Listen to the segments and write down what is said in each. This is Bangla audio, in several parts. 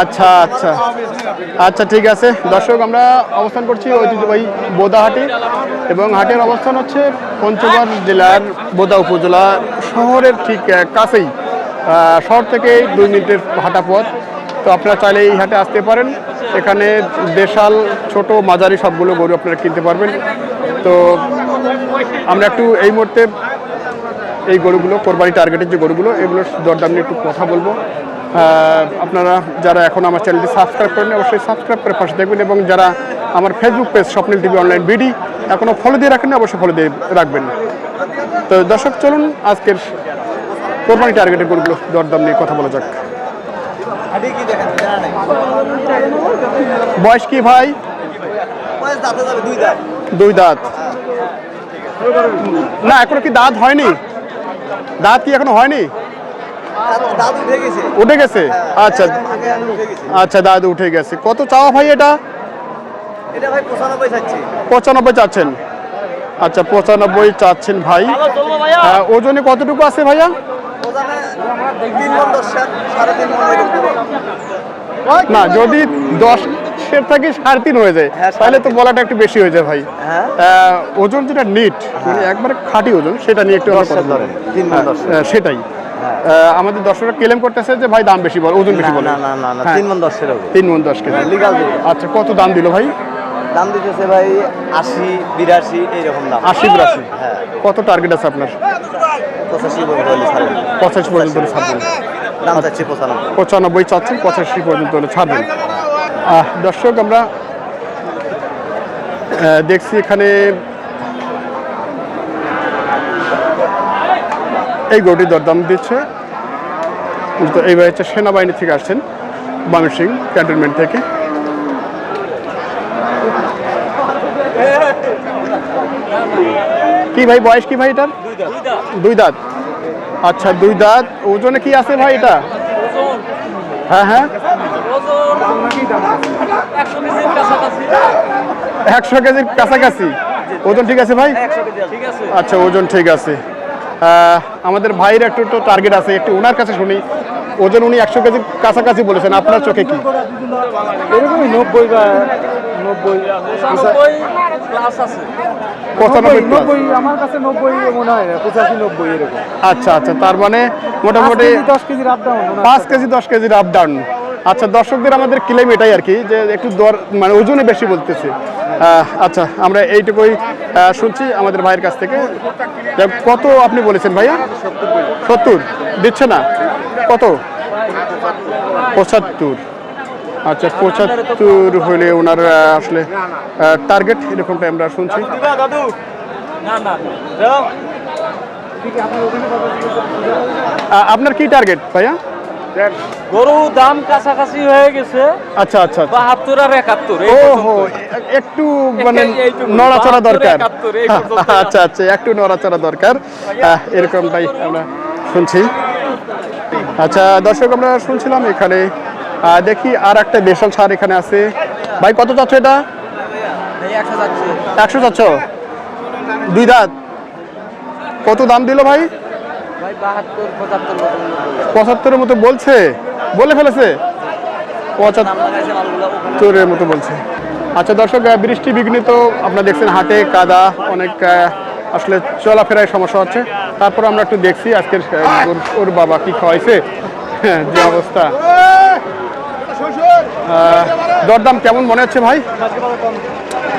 আচ্ছা আচ্ছা। আচ্ছা ঠিক আছে। দর্শক, আমরা অবস্থান করছি ঐতিহ্যবাহী বোদাহাটি এবং হাটের অবস্থান হচ্ছে পঞ্চগড় জেলার বোদা উপজেলা শহরের ঠিক কাছেই। শহর থেকে দুই মিনিটের হাঁটা পথ। তো আপনারা চাইলে এই হাটে আসতে পারেন। এখানে দেশাল, ছোট, মাঝারি সবগুলো গরু আপনারা কিনতে পারবেন। তো আমরা একটু এই মুহূর্তে এই গরুগুলো, কোরবানি টার্গেটের যে গরুগুলো এগুলোর দরদাম নিয়ে একটু কথা বলব। আপনারা যারা এখন আমার চ্যানেলটি সাবস্ক্রাইব করেন অবশ্যই সাবস্ক্রাইব করে পাশে দেখবেন এবং যারা আমার Facebook page Swapnil TV online BD এখনও ফলো দিয়ে রাখেন অবশ্যই ফলো দিয়ে রাখবেন। তো দর্শক, চলুন আজকের কোরবানি টার্গেটের গরুগুলো দরদাম নিয়ে কথা বলা যাক। বয়স কি ভাই? দুই দাঁত। না, এখনও কি দাঁত হয়নি? দাঁত কি এখনও হয়নি? উঠে গেছে? আচ্ছা। আচ্ছা দাঁত উঠে গেছে। কত চাওয়া ভাই এটা? পঁচানব্বই চাচ্ছেন। আচ্ছা পঁচানব্বই চাচ্ছেন ভাই। ওজনে কতটুকু আছে ভাইয়া? না যদি দশের থেকে সাড়ে তিন হয়ে যায়। হ্যাঁ, তাহলে তো বলাটা একটু বেশি হয়ে যায় ভাই। হ্যাঁ। ওজন যেটা নিট মানে একবারে খাঁটি ওজন সেটা নিয়ে একটু হ্যাঁ, সেটাই। আমাদের দর্শকরা ক্লেম করতেছে যে ভাই দাম বেশি বল ওজন বেশি বলে। না না হ্যাঁ, তিন মন দশের তিন মন দশ কেজি। লিগাল আচ্ছা কত দাম দিল ভাই? দাম দিতেছে ভাই আশি বিরাশি এইরকম দাম। আশি বিরাশি। হ্যাঁ। কত টার্গেট আছে আপনার? পঁচাশি পর্যন্ত পঁচাশি পর্যন্ত ছাড়বেন। দাম চাচ্ছি পঁচানব্বই। পঁচানব্বই চাচ্ছেন পঁচাশি পর্যন্ত ছাড়বেন। দর্শক আমরা দেখছি এখানে এই গরুটি দরদাম দিচ্ছে। তো এইবার হচ্ছে সেনাবাহিনী থেকে আসছেন ময়মনসিং ক্যান্টনমেন্ট থেকে। কি ভাই বয়স কি ভাই এটার? দুই দাঁত। আচ্ছা দুই দাঁত। ওজনে কি আছে ভাই এটা? হ্যাঁ হ্যাঁ। একশো কেজির কাছাকাছি। ওজন ঠিক আছে ভাই? আচ্ছা ওজন ঠিক আছে। আমাদের ভাইয়ের একটু তো টার্গেট আছে একটু ওনার কাছে শুনি। ওজন উনি একশো কেজির কাছাকাছি বলেছেন আপনার চোখে কি? এরকমই নব্বই বা নব্বই। পঁচানব্বই নব্বই আমার কাছে নব্বই মনে হয় পঁচাশি নব্বই এরকম। আচ্ছা আচ্ছা তার মানে মোটামুটি দশ কেজির আপ ডাউন পাঁচ কেজি দশ কেজির আপ ডাউন আচ্ছা দর্শকদের আমাদের ক্লেম এটাই আর কি যে একটু দর মানে ওজনে বেশি বলতেছে। আচ্ছা আমরা এইটুকুই শুনছি আমাদের ভাইয়ের কাছ থেকে। কত আপনি বলেছেন ভাইয়া? সত্তর। দিচ্ছে না? কত? পঁচাত্তর। আচ্ছা পঁচাত্তর হলে ওনার আসলে টার্গেট এরকমটা আমরা শুনছি। আপনার কি টার্গেট ভাইয়া? গরু দাম কাছাকাছি হয়ে গেছে। আচ্ছা আচ্ছা আচ্ছা। বাহাত্তর আর একাত্তর একটু মানে নড়াচড়া দরকার। আচ্ছা আচ্ছা একটু নড়াচড়া দরকার। এরকমটাই আমরা শুনছি। আচ্ছা দর্শক আমরা শুনছিলাম এখানে দেখি আর একটা দেশাল সার এখানে আছে। ভাই কত চাচ্ছ এটা? একশো চাচ্ছ। দুই দাঁত। কত দাম দিল ভাই? পঁচাত্তরের মতো বলছে। বলে ফেলেছে? পঁচাত্তরের মতো বলছে। আচ্ছা দর্শক বৃষ্টি বিঘ্নিত। আপনারা দেখছেন হাটে কাদা অনেক আসলে চলাফেরায় সমস্যা হচ্ছে। তারপর আমরা একটু দেখছি আজকের ওর- বাবা কি খাওয়াইছে। হ্যাঁ, যে অবস্থা। দরদাম কেমন মনে হচ্ছে ভাই?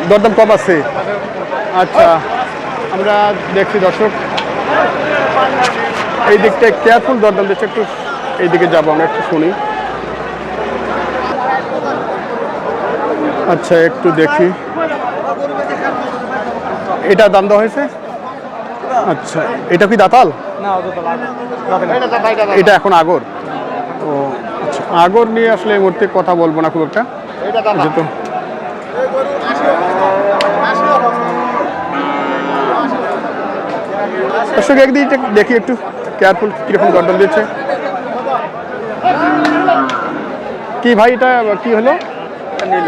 দরদাম কম আছে। আচ্ছা আমরা দেখছি দর্শক। এই দিকটা কেয়ারফুল দরদাম দিচ্ছে একটু এই দিকে যাব আমরা একটু শুনি। আচ্ছা একটু দেখি। এটা দাম দেওয়া হয়েছে? আচ্ছা এটা কি দাতাল। এটা এখন আগর। ও আগর নিয়ে আসলে এই মুহূর্তে কথা বলব না খুব একটা। যেহেতু দর্শক একদিকে দেখি একটু। কেয়ারফুল কীরকম দরদাম দিচ্ছে। কি ভাই এটা কি হলো? নিল।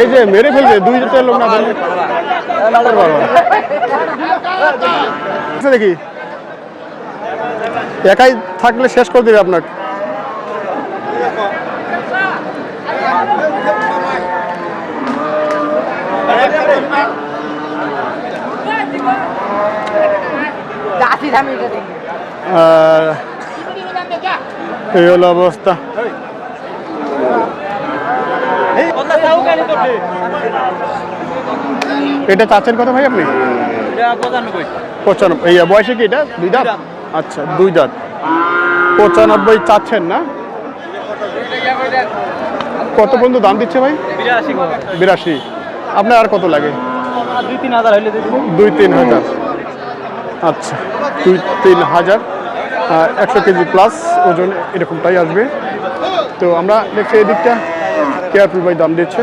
এই যে মেরে ফেলবে দুই চারটে লোক না আচ্ছা, দেখি। একাই থাকলে শেষ করে দেবে আপনাকে আর এই হলো অবস্থা। এটা চাচ্ছেন কত ভাই আপনি? পঁচানব্বই। বয়সে কি এটা? দুই দাঁত? আচ্ছা দুই দাঁত। পঁচানব্বই চাচ্ছেন না? কত পর্যন্ত দাম দিচ্ছে ভাই? বিরাশি আপনার আর কত লাগে? দুই তিন হাজার হইলে দুই তিন হাজার। আচ্ছা দুই তিন হাজার। একশো কেজি প্লাস ওজন এরকমটাই আসবে। তো আমরা দেখছি এই দিকটা কেয়ারফুল ভাই দাম দিচ্ছে।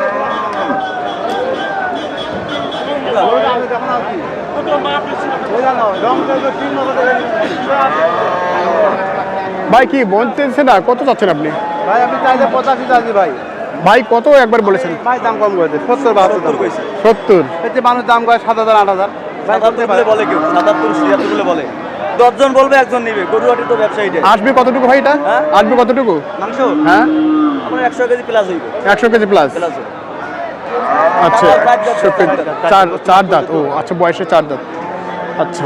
ভাই কি বলতেছে না? কত চাচ্ছেন আপনি? ভাই আমি চাইলে পঁচাশি চাইছি ভাই। ভাই কত একবার বলেছেন? ভাই দাম কম করেছে সত্তর বাহাত্তর সত্তর এতে মানুষ দাম করে সাত হাজার আট হাজার। বলে বলে কেউ সাতাত্তর ছিয়াত্তর বলে বলে। দশজন বলবে একজন নিবে। গরুহাটি তো ব্যবসায়ীটা আসবে কতটুকু ভাই এটা? হ্যাঁ? আসবে কতটুকু? মাংস? হ্যাঁ? আমরা একশো কেজি প্লাস হইবে। একশো কেজি প্লাস প্লাস আচ্ছা। চার চার দাঁত। ও আচ্ছা বয়সে চার দাঁত। আচ্ছা।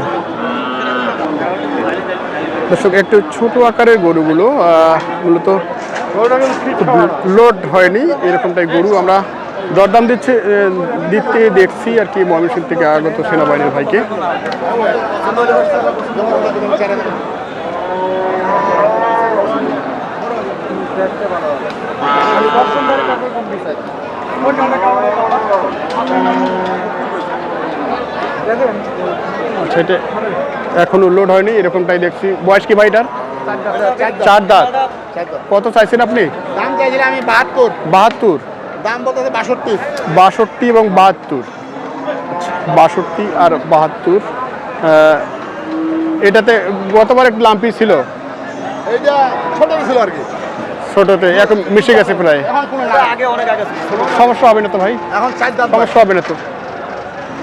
দর্শক, একটু ছোট আকারের গরুগুলো মূলত লোড হয়নি, এরকমটাই গরু আমরা দরদাম দিচ্ছে দিতে দেখছি আর কি ময়মনসিং থেকে আগত সেনাবাহিনীর ভাইকে। আচ্ছা এটা এখনও লোড হয়নি এরকমটাই দেখছি। বয়স কি ভাইটার? চার দাঁত। কত চাইছেন আপনি? দাম চাইছিলাম আমি বাহাত্তর। বাহাত্তর? দাম বলতে বাষট্টি। বাষট্টি এবং বাহাত্তর। বাষট্টি আর বাহাত্তর। এটাতে গতবার একটু লাম্পি ছিল। এইটা ছোট ছিল আর কি। ছোটতে এখন মিশে গেছে প্রায়। এখন কোনো না আগে অনেক আগে ছিল। সমস্যা হবে না তো ভাই? এখন সমস্যা হবে না তো।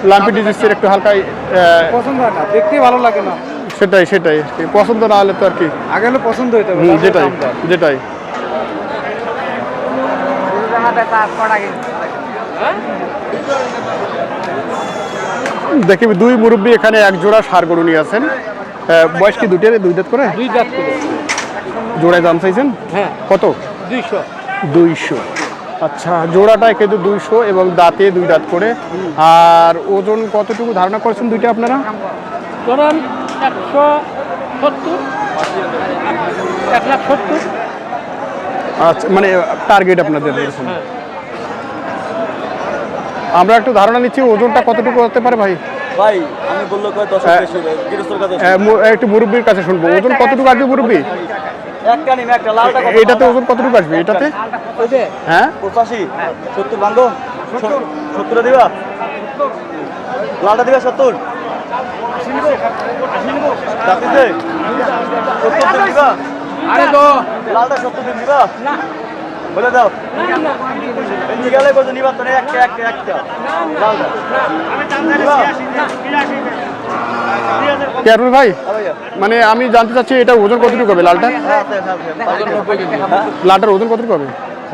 লাম্পি ডিজিজের একটু হালকাই পছন্দ হয় না দেখতেই ভালো লাগে না। সেটাই সেটাই। পছন্দ না হলে তো আর কি। আগে হলে পছন্দ হইতে হবে যেটাই যেটাই। দেখি দুই মুরব্বী এখানে এক জোড়া সার গরু নিয়ে আছেন। বয়স কি দুটের দুই দাঁত করে? দুই জাত করে। জোড়ায় দাম চাইছেন? হ্যাঁ। কত? দুইশো। দুইশো। আচ্ছা জোড়াটায় কিন্তু দুইশো এবং দাঁতে দুই দাঁত করে। আর ওজন কতটুকু ধারণা করেছেন দুইটা আপনারা? ধরেন একশো সত্তর এক লাখ সত্তর। আচ্ছা মানে টার্গেট আপনাদের আমরা একটু ধারণা নিচ্ছি ওজনটা কতটুকু হতে পারে ভাই? ভাই আমি বলল হ্যাঁ। একটু মুরব্বীর কাছে শুনব। ওজন কতটুকু আসবে মুরব্বী? একটা নিম একটা লালটা এটাতে ওজন কতটুকু আসবে? এটাতে? হ্যাঁ? পঁচাশি। সত্তর বান্ধব। সত্তরে। দিবা? লালটা দিবা সত্তর? আরে তো। লালটা সত্তর দিন দিবা? বলে দাও। গেলে কত নিবা তো না একটা একটা একটা। লালটা? কেয়ারফুল ভাই? মানে আমি জানতে চাচ্ছি এটা ওজন কতটুকু হবে লালটা? লালটার ওজন কতটুকু হবে?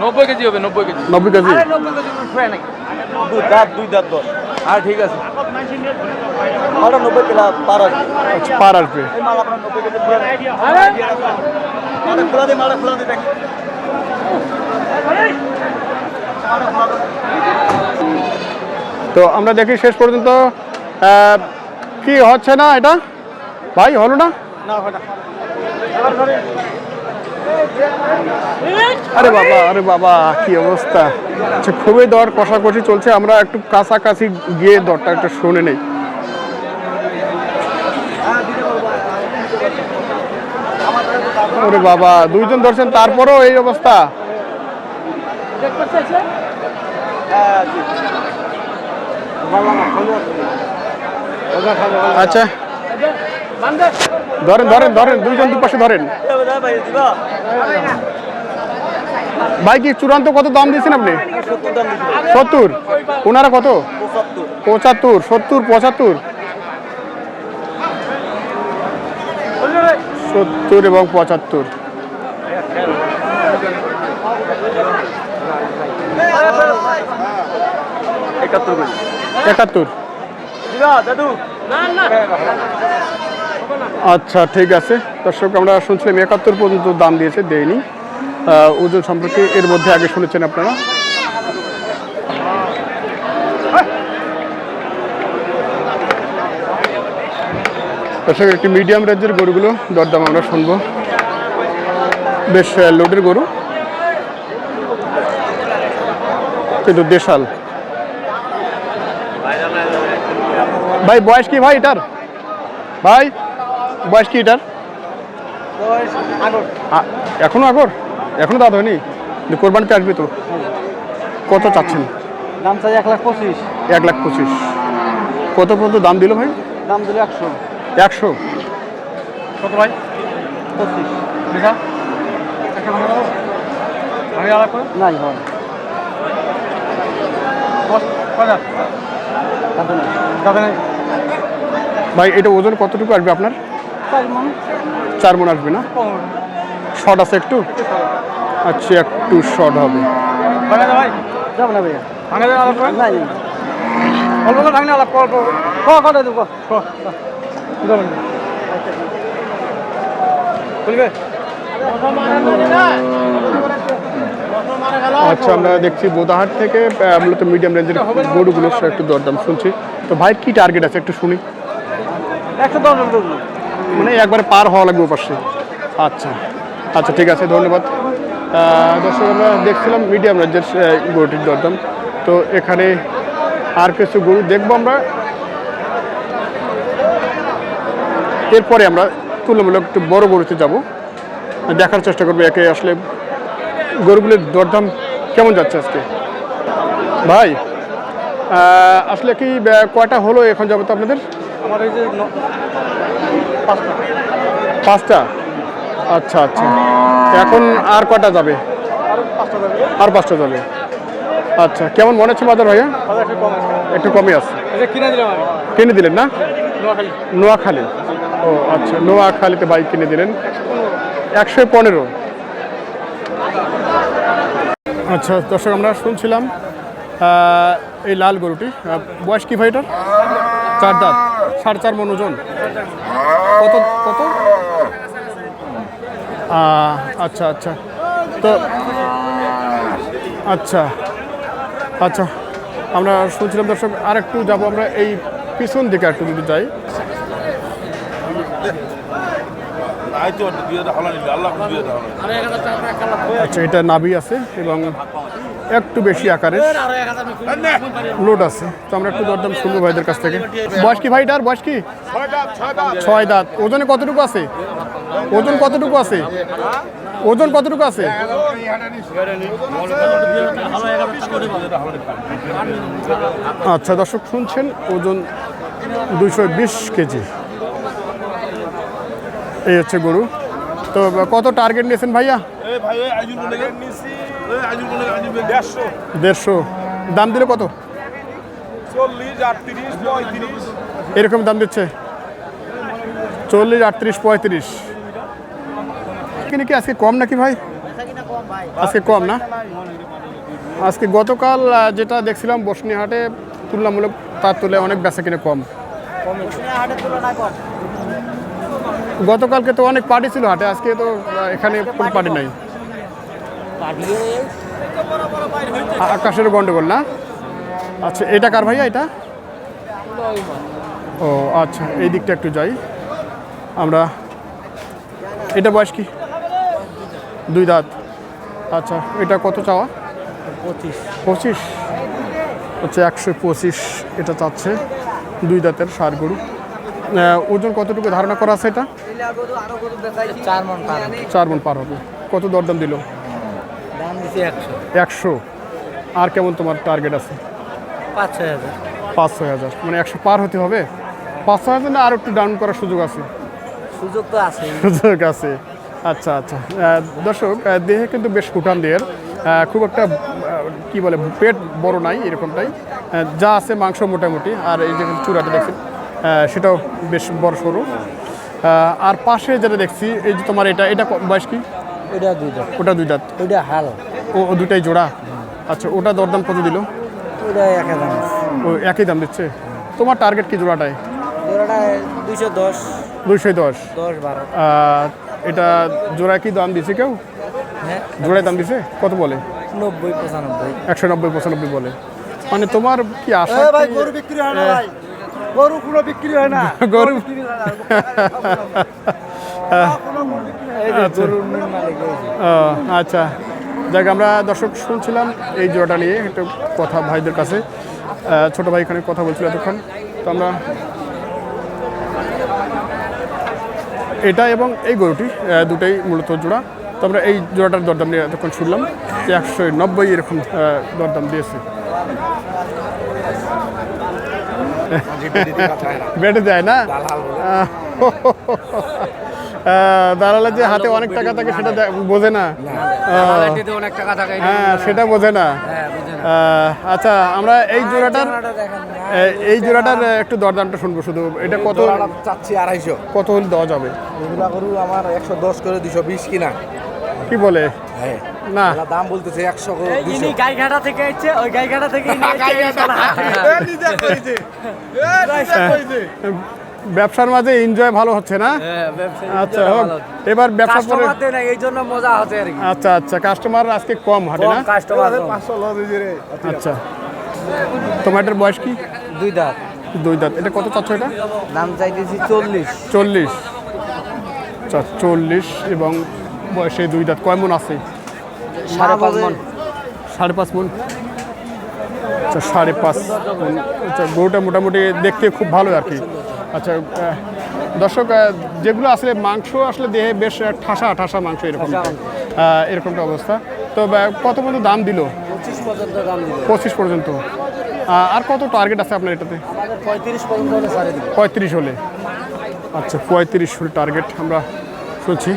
নব্বই কেজি হবে নব্বই কেজি। নব্বই কেজি। দুই দাঁত দশ। আর ঠিক আছে। পার আচ্ছা, পার আসবে। তো আমরা দেখি শেষ পর্যন্ত কি হচ্ছে না এটা? ভাই হলো না? আরে বাবা আরে বাবা কি অবস্থা? আচ্ছা খুবই দর কষাকষি চলছে আমরা একটু কাছাকাছি গিয়ে দরটা একটু শুনে নেই। ওরে বাবা দুইজন ধরছেন তারপরও এই অবস্থা? আচ্ছা। ধরেন ধরেন ধরেন, দুইজন দুপাশে ধরেন। ভাই কি চূড়ান্ত কত দাম দিয়েছেন আপনি? সত্তর। ওনারা কত? পঁচাত্তর, সত্তর পঁচাত্তর। সত্তর এবং পঁচাত্তর। একাত্তর। একাত্তর আচ্ছা ঠিক আছে। দর্শক, আমরা শুনছিলাম একাত্তর পর্যন্ত দাম দিয়েছে, দেয়নি। ওজন সম্পর্কে এর মধ্যে আগে শুনেছেন আপনারা? দর্শক, একটি মিডিয়াম রেঞ্জের গরুগুলো দরদাম আমরা শুনব। বেশ লোডের গরু। কিন্তু দেশাল ভাই বয়স কি ভাই এটার? ভাই বয়স কি এটার? এখনও আগর? এখনও দাঁত হয়নি? কোরবানিতে আসবে তো। কত চাচ্ছেন? দাম চাই এক লাখ পঁচিশ। এক লাখ পঁচিশ। কত পর্যন্ত দাম দিল ভাই? দাম দিল একশো। একশো? কত ভাই? পঁচিশ। নাই হয়। ভাই এটা ওজন কতটুকু আসবে আপনার? চার মন। চার মন আসবে না? শর্ট আছে একটু? আচ্ছা একটু শর্ট হবে। ভাঙা আচ্ছা আমরা দেখছি বোদাহাট থেকে মূলত মিডিয়াম রেঞ্জের গরুগুলোর সাথে একটু দরদাম শুনছি। তো ভাই কি টার্গেট আছে? একটু শুনি। মানে একবারে পার হওয়া লাগবে পাশে আচ্ছা আচ্ছা ঠিক আছে ধন্যবাদ। দর্শক আমরা দেখছিলাম মিডিয়াম রেঞ্জের গরুটির দরদাম। তো এখানে আর কিছু গরু দেখব আমরা। এরপরে আমরা তুলনামূলক একটু বড় গরুতে যাব। দেখার চেষ্টা করব একে আসলে গরুগুলোর দরদাম কেমন যাচ্ছে আজকে? ভাই আসলে কি কয়টা হলো এখন যাব তো আপনাদের? আমার এই যে পাঁচটা। আচ্ছা আচ্ছা। এখন আর কটা যাবে? আর পাঁচটা যাবে। আচ্ছা কেমন মনে হচ্ছে বাজার ভাইয়া? একটু কমে আছে। কিনে দিলেন না? নোয়াখালী। নোয়াখালী। ও আচ্ছা নোয়াখালীতে বাইক কিনে দিলেন। একশো পনেরো। আচ্ছা দর্শক, আমরা শুনছিলাম এই লাল গরুটি। বয়স কি ভাই এটার? চার দাঁত। সাড়ে চার মন ওজন। কত কত? আচ্ছা আচ্ছা। তো আচ্ছা আচ্ছা। আমরা শুনছিলাম, দর্শক আর একটু যাব আমরা এই পিছন দিকে একটু যদি যাই। আচ্ছা এটা নাভি আছে এবং একটু বেশি আকারের লোড আছে। তো আমরা একটু দরদাম শুনব ভাইদের কাছ থেকে। বয়স কি ভাই এটার? বয়স কি? ছয় দাঁত। ওজনে কতটুকু আছে? ওজন কতটুকু আছে? ওজন কতটুকু আছে? আচ্ছা দর্শক শুনছেন ওজন দুইশো বিশ কেজি। এই হচ্ছে গরু। তো কত টার্গেট নিয়েছেন ভাইয়া? দেড়শো। দাম দিলে কত? এরকম দাম দিচ্ছে। চল্লিশ আটত্রিশ পঁয়ত্রিশ। কিনে কি আজকে কম নাকি ভাই? আজকে কম না? আজকে গতকাল যেটা দেখছিলাম বসনিহাটে তুলনামূলক তার তুলে অনেক বেচা কিনে কম। গতকালকে তো অনেক পার্টি ছিল হাটে আজকে তো এখানে কোনো পার্টি নাই। আকাশের গন্ডগোল না? আচ্ছা এটা কার ভাইয়া এটা? ও আচ্ছা এই দিকটা একটু যাই। আমরা এটা বয়স কি? দুই দাঁত। আচ্ছা এটা কত চাওয়া? পঁচিশ। পঁচিশ? হচ্ছে একশো পঁচিশ এটা চাচ্ছে। দুই দাঁতের সার গরু। ওজন কতটুকু ধারণা করা আছে এটা? চার মন পার চার পার হবে। কত দরদাম দিল? একশো। আর কেমন তোমার টার্গেট আছে? পাঁচ ছয় হাজার। পাঁচ ছয় হাজার। মানে একশো পার হতে হবে? পাঁচ ছয় হাজার না আর একটু ডাউন করার সুযোগ আছে? সুযোগ তো আছে। সুযোগ আছে। আচ্ছা আচ্ছা। দর্শক দেহে কিন্তু বেশ উঠান দেহের। খুব একটা কি বলে পেট বড় নাই এরকমটাই। যা আছে মাংস মোটামুটি। আর এই যে চূড়াটা দেখছেন সেটাও বেশ বড় সরু। আর পাশে যেটা দেখছি এই যে তোমার এটা এটা বয়স কি? ওইটা দুই দাম ওটা দুই দাঁত। ওইটা হাল। ও ও দুটাই জোড়া? আচ্ছা ওটা দরদাম কত দিল? ওইটা এক হাজার ও একই দাম দিচ্ছে? তোমার টার্গেট কি জোড়াটায়? ওটা দুইশো দশ। দুইশো দশ। দশ বারো। এটা জোড়া কি দাম দিছে কেউ? হ্যাঁ। জোড়ায় দাম দিছে? কত বলে? নব্বই পঁচানব্বই। একশো নব্বই পঁচানব্বই বলে। মানে তোমার কি আশা ভাই গরু বিক্রি হয় না ভাই। গরু কোনো বিক্রি হয় না। গরু যে। আচ্ছা। যাক আমরা দর্শক শুনছিলাম এই জোড়াটা নিয়ে একটু কথা ভাইদের কাছে। ছোট ভাই এখানে কথা বলছিল এতক্ষণ। তো আমরা এটা এবং এই গরুটি দুটাই মূলত জোড়া। তো আমরা এই জোড়াটার দরদাম নিয়ে এতক্ষণ শুনলাম যে একশো নব্বই এরকম দরদাম দিয়েছে। বেটে যায় না? দালালের যে হাতে অনেক টাকা থাকে সেটা বোঝে না। আহ, অনেক টাকা থাকে হ্যাঁ সেটা বোঝে না। আচ্ছা আমরা এই জোড়াটার এই জোড়াটার একটু দরদামটা শুনব শুধু। এটা কত চাচ্ছি আড়াইশো। কত হলে দেওয়া যাবে? এগুলা গরু আমার একশো দশ করে দুশো বিশ কিনা। কি বলে? হ্যাঁ। না। দাম বলতেছে একশো ইনি গাইঘাটা থেকে এসছে ওই গাইঘাটা থেকে ইনি এসছে এই শালা। ব্যবসার মাঝে এনজয় ভালো হচ্ছে না? হ্যাঁ, আচ্ছা এবার ব্যবসা না এই জন্য মজা হচ্ছে আর কি। আচ্ছা আচ্ছা কাস্টমার আজকে কম হাটে না? কাস্টমার আচ্ছা। টমেটোর বয়স কি? দুই দাঁত। দুই দাঁত। এটা কত চাচ্ছ এটা? দাম চাইতেছি চল্লিশ। চল্লিশ। আচ্ছা চল্লিশ এবং বয়সে দুই দাঁত। কয় মন আছে? সাড়ে পাঁচ মন। সাড়ে পাঁচ মন। আচ্ছা সাড়ে পাঁচ আচ্ছা গরুটা মোটামুটি দেখতে খুব ভালো আর কি। আচ্ছা দর্শক যেগুলো আসলে মাংস আসলে দেহে বেশ ঠাসা ঠাসা মাংস এরকম। এরকমটা অবস্থা। তো কত পর্যন্ত দাম দিল? পঁচিশ পর্যন্ত আর কত টার্গেট আছে আপনার এটাতে? পঁয়ত্রিশ হলে পঁয়ত্রিশ হলে। আচ্ছা পঁয়ত্রিশ হলে টার্গেট আমরা শুনছি।